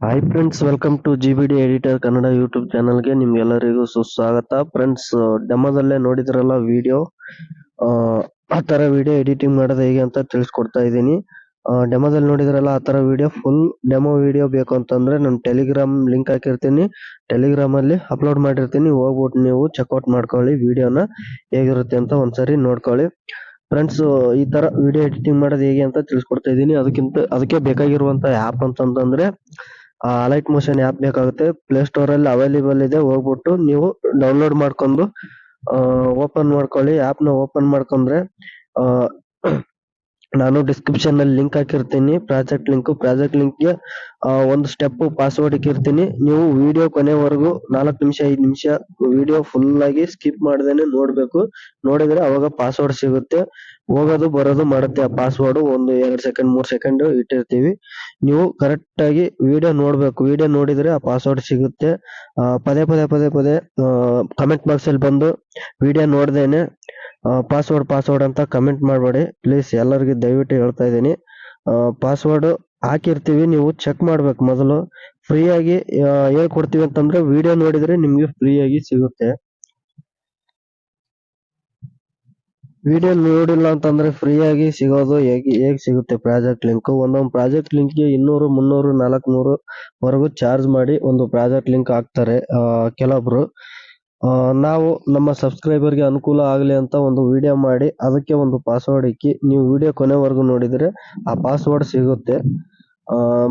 Hi friends welcome to G B D editor Kannada YouTube ಚಾನಲ್ಗೆ ನಿಮ್ಗೆಲ್ಲರಿಗೂ ಸುಸ್ವಾಗತ. Friends ಡೆಮೋದಲ್ಲೇ ನೋಡಿದ್ರಲ್ಲ ವಿಡಿಯೋ ಆ ಥರ ವಿಡಿಯೋ ಎಡಿಟಿಂಗ್ ಮಾಡೋದು ಹೇಗೆ ಅಂತ ತಿಳಿಸ್ಕೊಡ್ತಾ ಇದ್ದೀನಿ. ಡೆಮೋದಲ್ಲಿ ನೋಡಿದ್ರಲ್ಲ ಆ ಥರ ವಿಡಿಯೋ ಫುಲ್ ಡೆಮೋ ವಿಡಿಯೋ ಬೇಕು ಅಂತಂದ್ರೆ ನಾನು ಟೆಲಿಗ್ರಾಮ್ ಲಿಂಕ್ ಹಾಕಿರ್ತೀನಿ. ಟೆಲಿಗ್ರಾಮ್ ಅಲ್ಲಿ ಅಪ್ಲೋಡ್ ಮಾಡಿರ್ತೀನಿ. ಹೋಗ್ಬಿಟ್ಟು ನೀವು ಚೆಕ್ಔಟ್ ಮಾಡ್ಕೊಳ್ಳಿ ವಿಡಿಯೋನ ಹೇಗಿರುತ್ತೆ ಅಂತ ಒಂದ್ಸರಿ ನೋಡ್ಕೊಳ್ಳಿ. ಫ್ರೆಂಡ್ಸ್ ಈ ತರ ವಿಡಿಯೋ ಎಡಿಟಿಂಗ್ ಮಾಡೋದು ಹೇಗೆ ಅಂತ ತಿಳಿಸ್ಕೊಡ್ತಾ ಇದ್ದೀನಿ. ಅದಕ್ಕಿಂತ, ಅದಕ್ಕೆ ಬೇಕಾಗಿರುವಂತ ಆ್ಯಪ್ ಅಂತಂದ್ರೆ ಅಲೈಟ್ ಮೋಷನ್ ಆ್ಯಪ್ ಬೇಕಾಗುತ್ತೆ. ಪ್ಲೇ ಸ್ಟೋರ್ ಅಲ್ಲಿ ಅವೈಲೇಬಲ್ ಇದೆ. ಹೋಗ್ಬಿಟ್ಟು ನೀವು ಡೌನ್ಲೋಡ್ ಮಾಡ್ಕೊಂಡು ಓಪನ್ ಮಾಡ್ಕೊಳ್ಳಿ. ಆಪ್ನ ಓಪನ್ ಮಾಡ್ಕೊಂಡ್ರೆ ಆ, ನಾನು ಡಿಸ್ಕ್ರಿಪ್ಷನ್ ಅಲ್ಲಿ ಲಿಂಕ್ ಹಾಕಿರ್ತೀನಿ. ಪ್ರಾಜೆಕ್ಟ್ ಲಿಂಕ್ ಪ್ರಾಜೆಕ್ಟ್ ಲಿಂಕ್ಗೆ ಒಂದು ಸ್ಟೆಪ್ ಪಾಸ್ವರ್ಡ್ ಇಕ್ಕಿರ್ತೀನಿ. ನೀವು ವಿಡಿಯೋ ಕೊನೆವರೆಗೂ ನಾಲ್ಕು ನಿಮಿಷ, ಐದು ನಿಮಿಷ ವಿಡಿಯೋ ಫುಲ್ ಆಗಿ ಸ್ಕಿಪ್ ಮಾಡ್ದೇನೆ ನೋಡ್ಬೇಕು. ನೋಡಿದ್ರೆ ಅವಾಗ ಪಾಸ್ವರ್ಡ್ ಸಿಗುತ್ತೆ. ಹೋಗೋದು, ಬರೋದು ಮಾಡುತ್ತೆ. ಆ ಪಾಸ್ವರ್ಡ್ ಒಂದು ಎರಡು ಸೆಕೆಂಡ್ ಮೂರ್ ಸೆಕೆಂಡ್ ಇಟ್ಟಿರ್ತೀವಿ. ನೀವು ಕರೆಕ್ಟ್ ಆಗಿ ವಿಡಿಯೋ ನೋಡ್ಬೇಕು. ವಿಡಿಯೋ ನೋಡಿದ್ರೆ ಆ ಪಾಸ್ವರ್ಡ್ ಸಿಗುತ್ತೆ. ಪದೇ ಪದೇ ಪದೇ ಪದೇ ಕಮೆಂಟ್ ಬಾಕ್ಸ್ ಅಲ್ಲಿ ಬಂದು ವಿಡಿಯೋ ನೋಡ್ದೇನೆ. ಪಾಸ್ವರ್ಡ್ ಪಾಸ್ವರ್ಡ್ ಅಂತ ಕಮೆಂಟ್ ಮಾಡಬೇಡಿ. ಪ್ಲೀಸ್ ಎಲ್ಲರಿಗೂ ದಯವಿಟ್ಟು ಹೇಳ್ತಾ ಇದ್ದೀನಿ. ಪಾಸ್ವರ್ಡ್ ಹಾಕಿರ್ತೀವಿ, ನೀವು ಚೆಕ್ ಮಾಡ್ಬೇಕು ಮೊದಲು. ಫ್ರೀ ಆಗಿ ಹೇಳ್ಕೊಡ್ತೀವಿ ಅಂತಂದ್ರೆ ವಿಡಿಯೋ ನೋಡಿದ್ರೆ ನಿಮ್ಗೆ ಫ್ರೀ ಆಗಿ ಸಿಗುತ್ತೆ. ವಿಡಿಯೋ ನೋಡಿಲ್ಲ ಅಂತಂದ್ರೆ ಫ್ರೀ ಆಗಿ ಸಿಗೋದು ಹೇಗೆ, ಹೇಗ್ ಸಿಗುತ್ತೆ ಪ್ರಾಜೆಕ್ಟ್ ಲಿಂಕ್ ಒಂದೊಂದು ಪ್ರಾಜೆಕ್ಟ್ ಲಿಂಕ್ಗೆ ಇನ್ನೂರು, ಮುನ್ನೂರು ನಾಲ್ಕು ನೂರು ವರೆಗೂ ಚಾರ್ಜ್ ಮಾಡಿ ಒಂದು ಪ್ರಾಜೆಕ್ಟ್ ಲಿಂಕ್ ಹಾಕ್ತಾರೆ ಕೆಲವೊಬ್ರು ನಾವು ನಮ್ಮ ಸಬ್ಸ್ಕ್ರೈಬರ್ಗೆ ಅನುಕೂಲ ಆಗಲಿ ಅಂತ ಒಂದು ವಿಡಿಯೋ ಮಾಡಿ, ಅದಕ್ಕೆ ಒಂದು ಪಾಸ್ವರ್ಡ್ ಇಕ್ಕಿ, ನೀವು ವಿಡಿಯೋ ಕೊನೆವರೆಗೂ ನೋಡಿದ್ರೆ ಆ ಪಾಸ್ವರ್ಡ್ ಸಿಗುತ್ತೆ.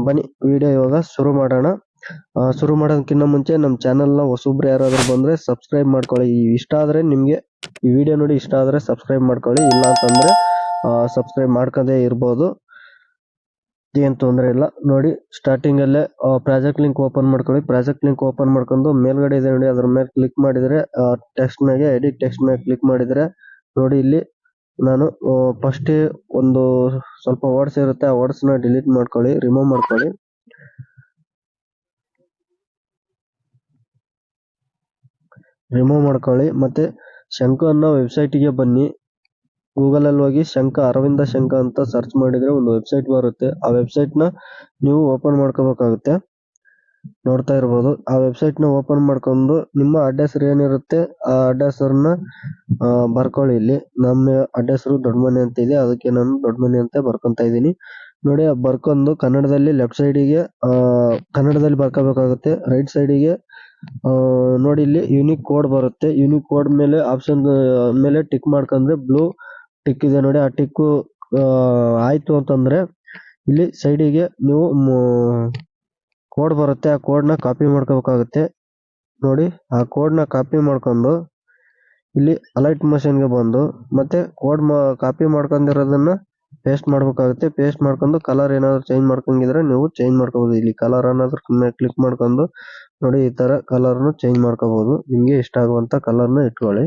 ಬನ್ನಿ ವಿಡಿಯೋ ಇವಾಗ ಶುರು ಮಾಡೋಣ. ಶುರು ಮಾಡೋದಕ್ಕಿಂತ ಮುಂಚೆ ನಮ್ಮ ಚಾನೆಲ್ನ ಯಾರಾದರೂ ಬಂದರೆ ಸಬ್ಸ್ಕ್ರೈಬ್ ಮಾಡ್ಕೊಳ್ಳಿ. ಇಷ್ಟ ಆದ್ರೆ ನಿಮಗೆ ಈ ವಿಡಿಯೋ ನೋಡಿ ಇಷ್ಟ ಆದ್ರೆ ಸಬ್ಸ್ಕ್ರೈಬ್ ಮಾಡ್ಕೊಳ್ಳಿ. ಇಲ್ಲ ಅಂತಂದ್ರೆ ಸಬ್ಸ್ಕ್ರೈಬ್ ಮಾಡ್ಕೊಂಡೇ ಇರ್ಬೋದು. ಏನ್ ತೊಂದರೆ ಇಲ್ಲ. ನೋಡಿ ಸ್ಟಾರ್ಟಿಂಗ್ ಅಲ್ಲೇ ಪ್ರಾಜೆಕ್ಟ್ ಲಿಂಕ್ ಓಪನ್ ಮಾಡ್ಕೊಳ್ಳಿ. ಪ್ರಾಜೆಕ್ಟ್ ಲಿಂಕ್ ಓಪನ್ ಮಾಡ್ಕೊಂಡು ಮೇಲ್ಗಡೆ ಇದೆ ನೋಡಿ, ಅದ್ರ ಮೇಲೆ ಕ್ಲಿಕ್ ಮಾಡಿದ್ರೆ ಟೆಕ್ಸ್ಟ್ ಮೇಲೆ ಎಡಿಟ್ ಟೆಕ್ಸ್ಟ್ ಮೇಲೆ ಕ್ಲಿಕ್ ಮಾಡಿದ್ರೆ, ನೋಡಿ ಇಲ್ಲಿ ನಾನು ಫಸ್ಟ್ ಒಂದು ಸ್ವಲ್ಪ ವರ್ಡ್ಸ್ ಇರುತ್ತೆ, ಆ ವರ್ಡ್ಸ್ನ ಡಿಲೀಟ್ ಮಾಡ್ಕೊಳ್ಳಿ ರಿಮೂವ್ ಮಾಡ್ಕೊಳ್ಳಿ. ರಿಮೂವ್ ಮಾಡ್ಕೊಳ್ಳಿ. ಮತ್ತೆ ಶಂಕು ಅನ್ನೋ ವೆಬ್ಸೈಟ್ಗೆ ಬನ್ನಿ. ಗೂಗಲ್ ಅಲ್ಲಿ ಹೋಗಿ ಶಂಕ ಅರವಿಂದ ಶಂಕ ಅಂತ ಸರ್ಚ್ ಮಾಡಿದ್ರೆ ಒಂದು ವೆಬ್ಸೈಟ್ ಬರುತ್ತೆ. ಆ ವೆಬ್ಸೈಟ್ನ ನೀವು ಓಪನ್ ಮಾಡ್ಕೋಬೇಕಾಗುತ್ತೆ. ನೋಡ್ತಾ ಇರ್ಬೋದು. ಆ ವೆಬ್ಸೈಟ್ನ ಓಪನ್ ಮಾಡ್ಕೊಂಡು ನಿಮ್ಮ ಅಡ್ರೆಸ್ ಏನಿರುತ್ತೆ, ಆ ಅಡ್ರೆಸ್ ಅನ್ನ ಬರ್ಕೊಳ್ಳಿ ಇಲ್ಲಿ. ನಮ್ಮ ಅಡ್ರೆಸ್ರು ದೊಡ್ಡ ಮನೆ ಅಂತ ಇದೆ. ಅದಕ್ಕೆ ನಾನು ದೊಡ್ಡ ಮನೆ ಅಂತ ಬರ್ಕೊಂತ ಇದ್ದೀನಿ. ನೋಡಿ ಬರ್ಕೊಂಡು ಕನ್ನಡದಲ್ಲಿ ಲೆಫ್ಟ್ ಸೈಡಿಗೆ ಕನ್ನಡದಲ್ಲಿ ಬರ್ಕೋಬೇಕಾಗುತ್ತೆ. ರೈಟ್ ಸೈಡಿಗೆ ನೋಡಿ ಇಲ್ಲಿ ಯೂನಿಕ್ ಕೋಡ್ ಬರುತ್ತೆ. ಯೂನಿಕ್ ಕೋಡ್ ಮೇಲೆ ಆಪ್ಷನ್ ಮೇಲೆ ಟಿಕ್ ಮಾಡ್ಕೊಂಡ್ರೆ ಬ್ಲೂ ಟಿಕ್ ಇದೆ ನೋಡಿ, ಆ ಟಿಕ್ ಆಯ್ತು ಅಂತಂದ್ರೆ ಇಲ್ಲಿ ಸೈಡಿಗೆ ನೀವು ಕೋಡ್ ಬರುತ್ತೆ, ಆ ಕೋಡ್ನ ಕಾಪಿ ಮಾಡ್ಕೋಬೇಕಾಗುತ್ತೆ. ನೋಡಿ, ಆ ಕೋಡ್ನ ಕಾಪಿ ಮಾಡ್ಕೊಂಡು ಇಲ್ಲಿ ಅಲೈಟ್ಗೆ ಬಂದು ಮತ್ತೆ ಕೋಡ್ ಕಾಪಿ ಮಾಡ್ಕೊಂಡಿರೋದನ್ನ ಪೇಸ್ಟ್ ಮಾಡಬೇಕಾಗುತ್ತೆ. ಪೇಸ್ಟ್ ಮಾಡ್ಕೊಂಡು ಕಲರ್ ಏನಾದ್ರು ಚೇಂಜ್ ಮಾಡ್ಕೊಂಡಿದ್ರೆ ನೀವು ಚೇಂಜ್ ಮಾಡ್ಕೋಬಹುದು ಇಲ್ಲಿ ಕಲರ್ ಅನ್ನೋದ್ರ ಮೇಲೆ ಕ್ಲಿಕ್ ಮಾಡ್ಕೊಂಡು ನೋಡಿ ಈ ತರ ಕಲರ್ ನು ಚೇಂಜ್ ಮಾಡ್ಕೋಬಹುದು ನಿಮಗೆ ಇಷ್ಟ ಆಗುವಂತ ಕಲರ್ನ ಇಟ್ಕೊಳ್ಳಿ.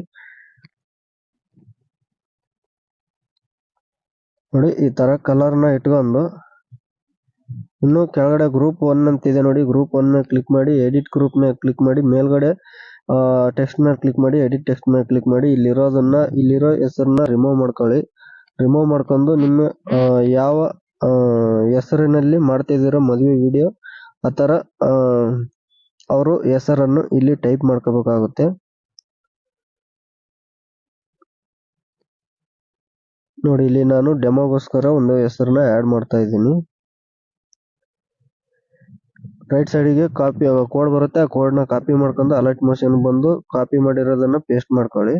ನೋಡಿ, ಈ ತರ ಕಲರ್ನ ಇಟ್ಕೊಂಡು ಇನ್ನು ಕೆಳಗಡೆ ಗ್ರೂಪ್ ಒನ್ ಅಂತ ಇದೆ ನೋಡಿ. ಗ್ರೂಪ್ ಒನ್ ಮೇಲೆ ಕ್ಲಿಕ್ ಮಾಡಿ ಎಡಿಟ್ ಗ್ರೂಪ್ ಮೇಲೆ ಕ್ಲಿಕ್ ಮಾಡಿ, ಮೇಲ್ಗಡೆ ಟೆಕ್ಸ್ಟ್ ಮೇಲೆ ಕ್ಲಿಕ್ ಮಾಡಿ ಎಡಿಟ್ ಟೆಕ್ಸ್ಟ್ ಮೇಲೆ ಕ್ಲಿಕ್ ಮಾಡಿ, ಇಲ್ಲಿರೋದನ್ನ, ಇಲ್ಲಿರೋ ಹೆಸರನ್ನ ರಿಮೂವ್ ಮಾಡ್ಕೊಳ್ಳಿ. ರಿಮೂವ್ ಮಾಡ್ಕೊಂಡು ನಿಮ್ಮ ಯಾವ ಹೆಸರಿನಲ್ಲಿ ಮಾಡ್ತಿದ್ದೀರೋ ಮದುವೆ ವಿಡಿಯೋ ಆ ತರ ಅವರು ಹೆಸರನ್ನು ಇಲ್ಲಿ ಟೈಪ್ ಮಾಡ್ಕೋಬೇಕಾಗುತ್ತೆ. ನೋಡಿ, ಇಲ್ಲಿ ನಾನು ಡೆಮೋಗೋಸ್ಕರ ಒಂದು ಹೆಸರನ್ನ ಆಡ್ ಮಾಡ್ತಾ ಇದ್ದೀನಿ. ರೈಟ್ ಸೈಡಿಗೆ ಕಾಪಿ ಕೋಡ್ ಬರುತ್ತೆ. ಆ ಕೋಡ್ನ ಕಾಪಿ ಮಾಡ್ಕೊಂಡು ಅಲರ್ಟ್ ಮೋಷನ್ ಬಂದು ಕಾಪಿ ಮಾಡಿರೋದನ್ನ ಪೇಸ್ಟ್ ಮಾಡ್ಕೊಳ್ಳಿ.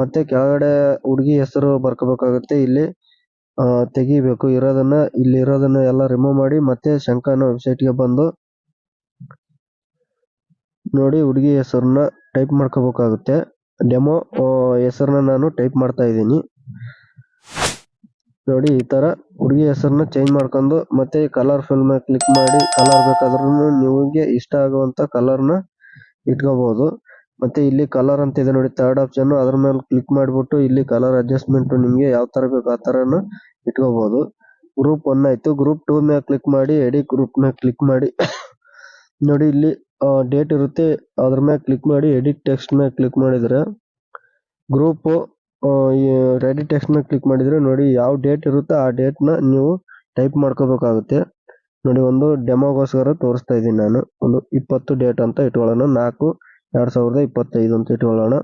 ಮತ್ತೆ ಕೆಳಗಡೆ ಹುಡುಗಿ ಹೆಸರು ಬರ್ಕೋಬೇಕಾಗುತ್ತೆ. ಇಲ್ಲಿ ತೆಗಿಬೇಕು. ಇರೋದನ್ನ, ಇಲ್ಲಿ ಇರೋದನ್ನ ಎಲ್ಲ ರಿಮೂವ್ ಮಾಡಿ, ಮತ್ತೆ ಶಂಕನ ವೆಬ್ಸೈಟ್ಗೆ ಬಂದು ನೋಡಿ ಹುಡುಗಿ ಹೆಸರನ್ನ ಟೈಪ್ ಮಾಡ್ಕೋಬೇಕಾಗುತ್ತೆ. ಡೆಮೋ ಹೆಸರನ್ನ ನಾನು ಟೈಪ್ ಮಾಡ್ತಾ ಇದ್ದೀನಿ. ನೋಡಿ, ಈ ತರ ಹುಡುಗಿ ಹೆಸರನ್ನ ಚೇಂಜ್ ಮಾಡ್ಕೊಂಡು ಮತ್ತೆ ಕಲರ್ ಫಿಲ್ ಮೇಲೆ ಕ್ಲಿಕ್ ಮಾಡಿ ಕಲರ್ ಬೇಕಾದ್ರೂ ನಿಮಗೆ ಇಷ್ಟ ಆಗುವಂತ ಕಲರ್ನ ಇಟ್ಕೋಬಹುದು ಮತ್ತೆ ಇಲ್ಲಿ ಕಲರ್ ಅಂತ ಇದೆ ನೋಡಿ ಥರ್ಡ್ ಆಪ್ಷನ್ ಅದ್ರ ಮೇಲೆ ಕ್ಲಿಕ್ ಮಾಡ್ಬಿಟ್ಟು ಇಲ್ಲಿ ಕಲರ್ ಅಡ್ಜಸ್ಟ್ಮೆಂಟ್ ನಿಮ್ಗೆ ಯಾವ ತರ ಬೇಕು ಆ ತರನ ಇಟ್ಕೋಬಹುದು ಗ್ರೂಪ್ ಒನ್ ಆಯ್ತು. ಗ್ರೂಪ್ ಟೂ ಮೇಲೆ ಕ್ಲಿಕ್ ಮಾಡಿ ಎಡಿ ಗ್ರೂಪ್ ಮೇಲೆ ಕ್ಲಿಕ್ ಮಾಡಿ. ನೋಡಿ, ಇಲ್ಲಿ ಡೇಟ್ ಇರುತ್ತೆ. ಅದ್ರ ಮೇಲೆ ಕ್ಲಿಕ್ ಮಾಡಿ ಎಡಿಟ್ ಟೆಕ್ಸ್ಟ್ ಮೇಲೆ ಕ್ಲಿಕ್ ಮಾಡಿದ್ರೆ ಗ್ರೂಪ್ ರೆಡಿ ಟೆಕ್ಸ್ಟ್ ಮೇಲೆ ಕ್ಲಿಕ್ ಮಾಡಿದ್ರೆ ನೋಡಿ ಯಾವ ಡೇಟ್ ಇರುತ್ತೋ ಆ ಡೇಟ್ನ ನೀವು ಟೈಪ್ ಮಾಡ್ಕೋಬೇಕಾಗುತ್ತೆ. ನೋಡಿ ಒಂದು ಡೆಮೋಗೋಸ್ಕರ ತೋರಿಸ್ತಾ ಇದ್ದೀನಿ ನಾನು. ಒಂದು ಇಪ್ಪತ್ತು ಡೇಟ್ ಅಂತ ಇಟ್ಕೊಳ್ಳೋಣ. ನಾಲ್ಕು, ಎರಡು ಸಾವಿರದ ಇಪ್ಪತ್ತೈದು ಅಂತ ಇಟ್ಕೊಳ್ಳೋಣ.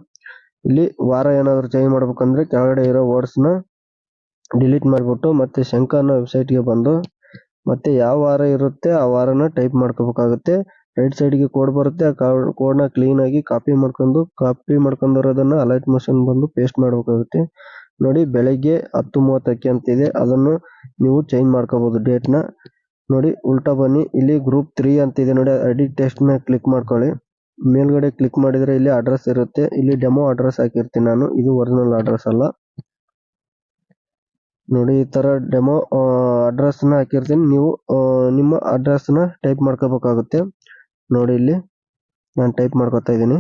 ಇಲ್ಲಿ ವಾರ ಏನಾದರೂ ಚೇಂಜ್ ಮಾಡ್ಬೇಕಂದ್ರೆ ಕೆಳಗಡೆ ಇರೋ ವರ್ಡ್ಸ್ನ ಡಿಲೀಟ್ ಮಾಡಿಬಿಟ್ಟು ಮತ್ತೆ ಶಂಕ ಅನ್ನೋ ವೆಬ್ಸೈಟ್ಗೆ ಬಂದು ಮತ್ತೆ ಯಾವ ವಾರ ಇರುತ್ತೆ ಆ ವಾರನ ಟೈಪ್ ಮಾಡ್ಕೋಬೇಕಾಗುತ್ತೆ. ರೈಟ್ ಸೈಡ್ಗೆ ಕೋಡ್ ಬರುತ್ತೆ, ಆ ಕೋಡ್ನ ಕ್ಲೀನ್ ಆಗಿ ಕಾಪಿ ಮಾಡ್ಕೊಂಡು ಕಾಪಿ ಮಾಡ್ಕೊಂಡಿರೋದನ್ನ ಅಲೈಟ್ ಮಷೀನ್ ಬಂದು ಪೇಸ್ಟ್ ಮಾಡಬೇಕಾಗುತ್ತೆ. ನೋಡಿ, ಬೆಳಗ್ಗೆ ಹತ್ತು ಮೂವತ್ತಕ್ಕೆ ಅಂತಿದೆ ಅದನ್ನು ನೀವು ಚೇಂಜ್ ಮಾಡ್ಕೋಬಹುದು ಡೇಟ್ನ. ನೋಡಿ, ಉಲ್ಟಾ ಬನ್ನಿ. ಇಲ್ಲಿ ಗ್ರೂಪ್ ತ್ರೀ ಅಂತಿದೆ ನೋಡಿ ಎಡಿಟ್ ಟೆಸ್ಟ್ನ ಕ್ಲಿಕ್ ಮಾಡ್ಕೊಳ್ಳಿ. ಮೇಲ್ಗಡೆ ಕ್ಲಿಕ್ ಮಾಡಿದ್ರೆ ಇಲ್ಲಿ ಅಡ್ರೆಸ್ ಇರುತ್ತೆ. ಇಲ್ಲಿ ಡೆಮೋ ಅಡ್ರೆಸ್ ಹಾಕಿರ್ತೀನಿ ನಾನು. ಇದು ಒರಿಜಿನಲ್ ಅಡ್ರೆಸ್ ಅಲ್ಲ. ನೋಡಿ, ಈ ತರ ಡೆಮೋ ಅಡ್ರೆಸ್ನ ಹಾಕಿರ್ತೀನಿ. ನೀವು ನಿಮ್ಮ ಅಡ್ರೆಸ್ನ ಟೈಪ್ ಮಾಡ್ಕೋಬೇಕಾಗುತ್ತೆ. ನೋಡಿ ಇಲ್ಲಿ. ನಾನು ಟೈಪ್ ಮಾಡ್ಕೊತಾ ಇದ್ದೀನಿ.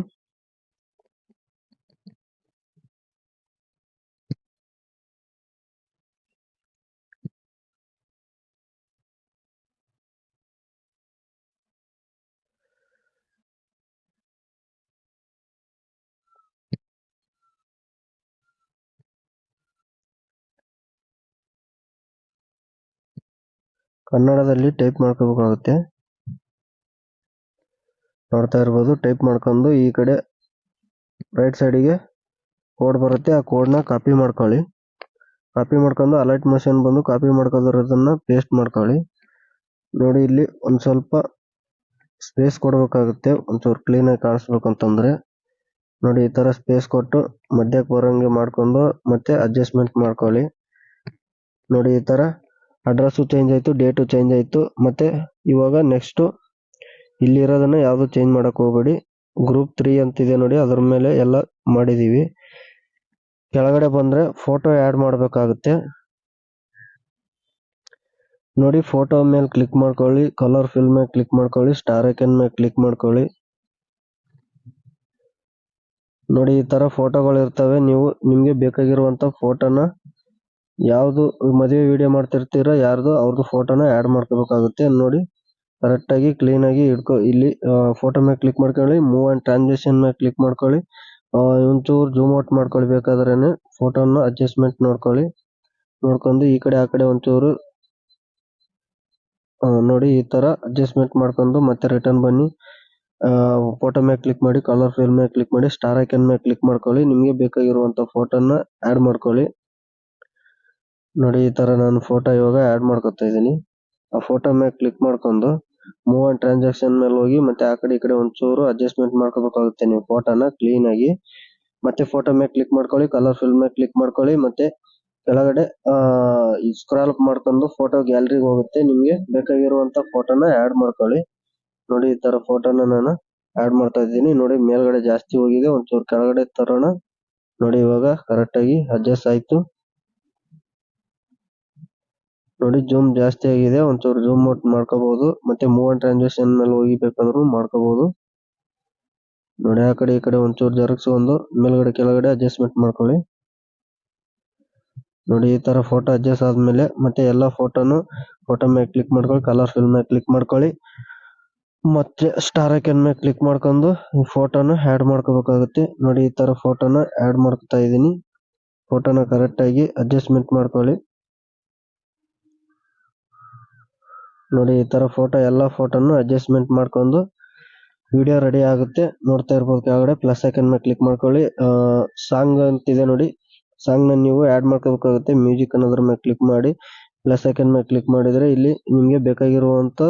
ಕನ್ನಡದಲ್ಲಿ ಟೈಪ್ ಮಾಡ್ಕೋಬೇಕಾಗುತ್ತೆ. ನೋಡ್ತಾ ಇರ್ಬೋದು. ಟೈಪ್ ಮಾಡ್ಕೊಂಡು ಈ ಕಡೆ ರೈಟ್ ಸೈಡಿಗೆ ಕೋಡ್ ಬರುತ್ತೆ. ಆ ಕೋಡ್ನ ಕಾಪಿ ಮಾಡ್ಕೊಳ್ಳಿ. ಕಾಪಿ ಮಾಡ್ಕೊಂಡು ಅಲರ್ಟ್ ಮಷೀನ್ ಬಂದು ಕಾಪಿ ಮಾಡ್ಕೊಂಡಿರೋದನ್ನ ಪೇಸ್ಟ್ ಮಾಡ್ಕೊಳ್ಳಿ. ನೋಡಿ ಇಲ್ಲಿ ಒಂದು ಸ್ವಲ್ಪ ಸ್ಪೇಸ್ ಕೊಡ್ಬೇಕಾಗುತ್ತೆ. ಒಂಚೂರು ಕ್ಲೀನಾಗಿ ಕಾಣಿಸ್ಬೇಕಂತಂದ್ರೆ. ನೋಡಿ ಈ ತರ ಸ್ಪೇಸ್ ಕೊಟ್ಟು ಮಧ್ಯಕ್ಕೆ ಬರೋಂಗೆ ಮಾಡ್ಕೊಂಡು ಮತ್ತೆ ಅಡ್ಜಸ್ಟ್ಮೆಂಟ್ ಮಾಡ್ಕೊಳ್ಳಿ. ನೋಡಿ ಈ ತರ ಅಡ್ರೆಸ್ಸು ಚೇಂಜ್ ಆಯ್ತು ಡೇಟು ಚೇಂಜ್ ಆಯ್ತು, ಮತ್ತೆ ಇವಾಗ ನೆಕ್ಸ್ಟ್ ಇಲ್ಲಿರೋದನ್ನ ಯಾವುದು ಚೇಂಜ್ ಮಾಡಕ್ ಹೋಗ್ಬೇಡಿ. ಗ್ರೂಪ್ ತ್ರೀ ಅಂತಿದೆ ನೋಡಿ, ಅದ್ರ ಮೇಲೆ ಎಲ್ಲ ಮಾಡಿದೀವಿ. ಕೆಳಗಡೆ ಬಂದ್ರೆ ಫೋಟೋ ಆ್ಯಡ್ ಮಾಡಬೇಕಾಗುತ್ತೆ. ನೋಡಿ ಫೋಟೋ ಮೇಲೆ ಕ್ಲಿಕ್ ಮಾಡ್ಕೊಳ್ಳಿ ಕಲರ್ ಫಿಲ್ ಮೇಲೆ ಕ್ಲಿಕ್ ಮಾಡ್ಕೊಳ್ಳಿ ಸ್ಟಾರ್ ಐಕನ್ ಮೇಲೆ ಕ್ಲಿಕ್ ಮಾಡ್ಕೊಳ್ಳಿ. ನೋಡಿ, ಈ ತರ ಫೋಟೋಗಳು ಇರ್ತವೆ. ನೀವು ನಿಮ್ಗೆ ಬೇಕಾಗಿರುವಂತ ಫೋಟೋನ ಯಾವ್ದು ಮದುವೆ ವಿಡಿಯೋ ಮಾಡ್ತಿರ್ತೀರ ಯಾರ್ದು ಅವ್ರದ್ದು ಫೋಟೋನ ಆ್ಯಡ್ ಮಾಡ್ಕೋಬೇಕಾಗುತ್ತೆ. ನೋಡಿ ಕರೆಕ್ಟ್ ಆಗಿ ಕ್ಲೀನ್ ಆಗಿ ಇಟ್ಕೊ ಇಲ್ಲಿ ಫೋಟೋ ಮೇಲೆ ಕ್ಲಿಕ್ ಮಾಡ್ಕೊಳ್ಳಿ, ಮೂವ್ ಅಂಡ್ ಟ್ರಾನ್ಸಾಕ್ಷನ್ ಮೇಲೆ ಕ್ಲಿಕ್ ಮಾಡ್ಕೊಳ್ಳಿ. ಒಂಚೂರು ಜೂಮ್ ಔಟ್ ಮಾಡ್ಕೊಳ್ಳಿ ಬೇಕಾದ್ರೇನೆ, ಫೋಟೋನ ಅಡ್ಜಸ್ಟ್ಮೆಂಟ್ ನೋಡ್ಕೊಳ್ಳಿ. ನೋಡ್ಕೊಂಡು ಈ ಕಡೆ, ಆ ಕಡೆ ಒಂಚೂರು ನೋಡಿ ಈ ತರ ಅಡ್ಜಸ್ಟ್ಮೆಂಟ್ ಮಾಡ್ಕೊಂಡು ಮತ್ತೆ ರಿಟರ್ನ್ ಬನ್ನಿ. ಫೋಟೋ ಮೇಲೆ ಕ್ಲಿಕ್ ಮಾಡಿ, ಕಲರ್ ಫಿಲ್ ಮೇಲೆ ಕ್ಲಿಕ್ ಮಾಡಿ, ಸ್ಟಾರ್ ಐಕನ್ ಮೇಲೆ ಕ್ಲಿಕ್ ಮಾಡ್ಕೊಳ್ಳಿ. ನಿಮಗೆ ಬೇಕಾಗಿರುವಂತ ಫೋಟೋನ ಆಡ್ ಮಾಡ್ಕೊಳ್ಳಿ. ನೋಡಿ ಈ ತರ ನಾನು ಫೋಟೋ ಇವಾಗ ಆಡ್ ಮಾಡ್ಕೊತಾ ಇದ್ದೀನಿ. ಆ ಫೋಟೋ ಮೇಲೆ ಕ್ಲಿಕ್ ಮಾಡ್ಕೊಂಡು ಮೂವ್ ಆನ್ ಟ್ರಾನ್ಸಾಕ್ಷನ್ ಮೇಲೆ ಹೋಗಿ ಮತ್ತೆ ಆ ಕಡೆ ಈ ಕಡೆ ಒಂಚೂರು ಅಡ್ಜಸ್ಟ್ಮೆಂಟ್ ಮಾಡ್ಕೋಬೇಕಾಗುತ್ತೆ ನೀವು ಫೋಟೋನ ಕ್ಲೀನ್ ಆಗಿ. ಮತ್ತೆ ಫೋಟೋ ಮೇಲೆ ಕ್ಲಿಕ್ ಮಾಡ್ಕೊಳ್ಳಿ ಕಲರ್ ಫಿಲ್ ಮೇಲೆ ಕ್ಲಿಕ್ ಮಾಡ್ಕೊಳ್ಳಿ, ಮತ್ತೆ ಕೆಳಗಡೆ, ಆ ಸ್ಕ್ರಾಲ್ ಅಪ್ ಮಾಡ್ಕೊಂಡು ಫೋಟೋ ಗ್ಯಾಲರಿಗೆ ಹೋಗುತ್ತೆ. ನಿಮ್ಗೆ ಬೇಕಾಗಿರುವಂತ ನ ಆಡ್ ಮಾಡ್ಕೊಳ್ಳಿ. ನೋಡಿ ಈ ತರ ಫೋಟೋನ ನಾನು ಆಡ್ ಮಾಡ್ತಾ ಇದ್ದೀನಿ. ನೋಡಿ ಮೇಲ್ಗಡೆ ಜಾಸ್ತಿ ಹೋಗಿದೆ ಒಂಚೂರು ಕೆಳಗಡೆ ತರೋಣ. ನೋಡಿ ಇವಾಗ ಕರೆಕ್ಟ್ ಆಗಿ ಅಡ್ಜಸ್ಟ್ ಆಯ್ತು. ನೋಡಿ ಜೂಮ್ ಜಾಸ್ತಿ ಆಗಿದೆ. ಒಂಚೂರು ಜೂಮ್ ಔಟ್ ಮಾಡ್ಕೋಬಹುದು ಮತ್ತೆ ಮೂವ್ ಟ್ರಾನ್ಸಾಕ್ಷನ್ ಮೇಲೆ ಹೋಗಿ ಬೇಕಾದ್ರು ಮಾಡ್ಕೋಬಹುದು ನೋಡಿ, ಆ ಕಡೆ ಈ ಕಡೆ ಒಂಚೂರು ಒಂದು. ಮೇಲ್ಗಡೆ, ಕೆಳಗಡೆ ಅಡ್ಜಸ್ಟ್ಮೆಂಟ್ ಮಾಡ್ಕೊಳ್ಳಿ. ನೋಡಿ, ಈ ತರ ಫೋಟೋ ಅಡ್ಜಸ್ಟ್ ಆದ್ಮೇಲೆ ಮತ್ತೆ ಎಲ್ಲ ಫೋಟೋನು ಫೋಟೋ ಮೇಲೆ ಕ್ಲಿಕ್ ಮಾಡ್ಕೊಳ್ಳಿ. ಕಲರ್ ಫಿಲ್ ಮೇಲೆ ಕ್ಲಿಕ್ ಮಾಡ್ಕೊಳ್ಳಿ. ಮತ್ತೆ ಸ್ಟಾರ್ ಐಕನ್ ಮೇಲೆ ಕ್ಲಿಕ್ ಮಾಡ್ಕೊಂಡು ಈ ಫೋಟೋನ ಆಡ್ ಮಾಡ್ಕೋಬೇಕಾಗುತ್ತೆ. ನೋಡಿ, ಈ ತರ ಫೋಟೋನ ಆಡ್ ಮಾಡ್ಕೊತಾ ಇದೀನಿ ಫೋಟೋನ ಕರೆಕ್ಟ್ ಆಗಿ ಅಡ್ಜಸ್ಟ್ಮೆಂಟ್ ಮಾಡ್ಕೊಳ್ಳಿ. ನೋಡಿ, ಈ ತರ ಫೋಟೋ ಎಲ್ಲ ಫೋಟೋ ನು ಅಡ್ಜಸ್ಟ್ಮೆಂಟ್ ಮಾಡ್ಕೊಂಡು ವಿಡಿಯೋ ರೆಡಿ ಆಗುತ್ತೆ. ನೋಡ್ತಾ ಇರ್ಬೋದು ಕೆಳಗಡೆ ಪ್ಲಸ್ ಐಕನ್ ಮೇಲೆ ಕ್ಲಿಕ್ ಮಾಡ್ಕೊಳ್ಳಿ. ಸಾಂಗ್ ಅಂತ ಇದೆ ನೋಡಿ. ಸಾಂಗ್ನ ನೀವು ಆಡ್ ಮಾಡ್ಕೋಬೇಕಾಗುತ್ತೆ. ಮ್ಯೂಸಿಕ್ ಅನ್ನೋದ್ರ ಮೇಲೆ ಕ್ಲಿಕ್ ಮಾಡಿ. ಪ್ಲಸ್ ಐಕನ್ ಮೇಲೆ ಕ್ಲಿಕ್ ಮಾಡಿದ್ರೆ ಇಲ್ಲಿ ನಿಮಗೆ ಬೇಕಾಗಿರುವಂತ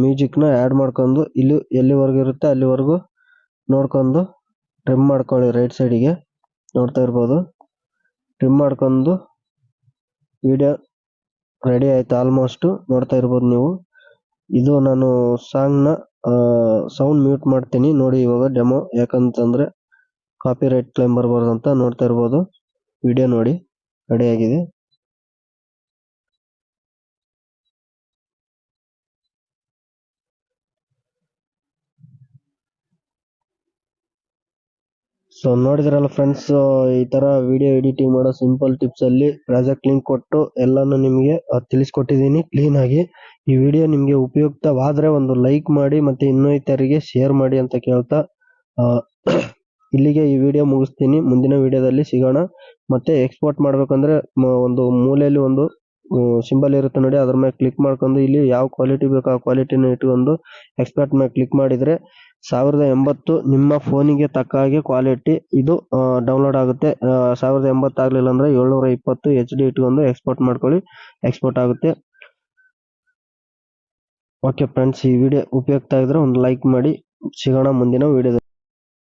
ಮ್ಯೂಸಿಕ್ನ ಆಡ್ ಮಾಡ್ಕೊಂಡು ಇಲ್ಲಿ ಎಲ್ಲಿವರೆಗೂ ಇರುತ್ತೆ ಅಲ್ಲಿವರೆಗೂ ನೋಡ್ಕೊಂಡು ಟ್ರಿಮ್ ಮಾಡ್ಕೊಳ್ಳಿ ರೈಟ್ ಸೈಡಿಗೆ ನೋಡ್ತಾ ಇರ್ಬೋದು. ಟ್ರಿಮ್ ಮಾಡ್ಕೊಂಡು ವಿಡಿಯೋ ರೆಡಿ ಆಯ್ತು ಆಲ್ಮೋಸ್ಟ್ ನೋಡ್ತಾ ಇರ್ಬೋದು ನೀವು. ಇದು ನಾನು ಸಾಂಗ್ನ ಸೌಂಡ್ ಮ್ಯೂಟ್ ಮಾಡ್ತೀನಿ. ನೋಡಿ ಇವಾಗ ಡೆಮೋ ಯಾಕಂತಂದ್ರೆ ಕಾಪಿ ರೈಟ್ ಕ್ಲೈಮ್ ಬರ್ಬಾರ್ದು ಅಂತ ನೋಡ್ತಾ ಇರ್ಬೋದು. ವಿಡಿಯೋ ನೋಡಿ. ರೆಡಿ ಆಗಿದೆ. ಸೊ ನೋಡಿದ್ರಲ್ಲ ಫ್ರೆಂಡ್ಸ್ ಈ ತರ ವಿಡಿಯೋ ಎಡಿಟಿಂಗ್ ಮಾಡೋ ಸಿಂಪಲ್ ಟಿಪ್ಸ್ ಅಲ್ಲಿ ಪ್ರಾಜೆಕ್ಟ್ ಲಿಂಕ್ ಕೊಟ್ಟು ಎಲ್ಲಾನು ನಿಮಗೆ ತಿಳಿಸ್ಕೊಟ್ಟಿದ್ದೀನಿ ಕ್ಲೀನ್ ಆಗಿ. ಈ ವಿಡಿಯೋ ನಿಮಗೆ ಉಪಯುಕ್ತವಾದ್ರೆ ಒಂದು ಲೈಕ್ ಮಾಡಿ ಮತ್ತೆ ಇನ್ನಿತರಿಗೆ ಶೇರ್ ಮಾಡಿ ಅಂತ ಕೇಳ್ತಾ ಇಲ್ಲಿಗೆ ಈ ವಿಡಿಯೋ ಮುಗಿಸ್ತೀನಿ. ಮುಂದಿನ ವಿಡಿಯೋದಲ್ಲಿ ಸಿಗೋಣ. ಮತ್ತೆ ಎಕ್ಸ್ಪೋರ್ಟ್ ಮಾಡ್ಬೇಕಂದ್ರೆ ಒಂದು ಮೂಲೆಯಲ್ಲಿ ಒಂದು ಸಿಂಬಲ್ ಇರುತ್ತೆ ನೋಡಿ, ಅದ್ರ ಮೇಲೆ ಕ್ಲಿಕ್ ಮಾಡ್ಕೊಂಡು ಇಲ್ಲಿ ಯಾವ ಕ್ವಾಲಿಟಿ ಬೇಕು ಆ ಕ್ವಾಲಿಟಿನ ಇಟ್ಕೊಂಡು ಎಕ್ಸ್ಪರ್ಟ್ ಮೇಲೆ ಕ್ಲಿಕ್ ಮಾಡಿದ್ರೆ ಸಾವಿರದ ಎಂಬತ್ತು ನಿಮ್ಮ ಫೋನಿಗೆ ತಕ್ಕ ಹಾಗೆ ಕ್ವಾಲಿಟಿ ಇದು ಡೌನ್ಲೋಡ್ ಆಗುತ್ತೆ. ಸಾವಿರದ ಎಂಬತ್ತು ಆಗಲಿಲ್ಲ ಅಂದ್ರೆ ಏಳ್ನೂರ ಇಪ್ಪತ್ತು ಎಚ್ ಡಿ ಇಟ್ಕೊಂಡು ಎಕ್ಸ್ಪೋರ್ಟ್ ಮಾಡ್ಕೊಳ್ಳಿ ಎಕ್ಸ್ಪೋರ್ಟ್ ಆಗುತ್ತೆ. ಓಕೆ ಫ್ರೆಂಡ್ಸ್ ಈ ವಿಡಿಯೋ ಉಪಯುಕ್ತ ಆಗಿದ್ರೆ ಒಂದು ಲೈಕ್ ಮಾಡಿ, ಸಿಗೋಣ ಮುಂದಿನ ವಿಡಿಯೋದಲ್ಲಿ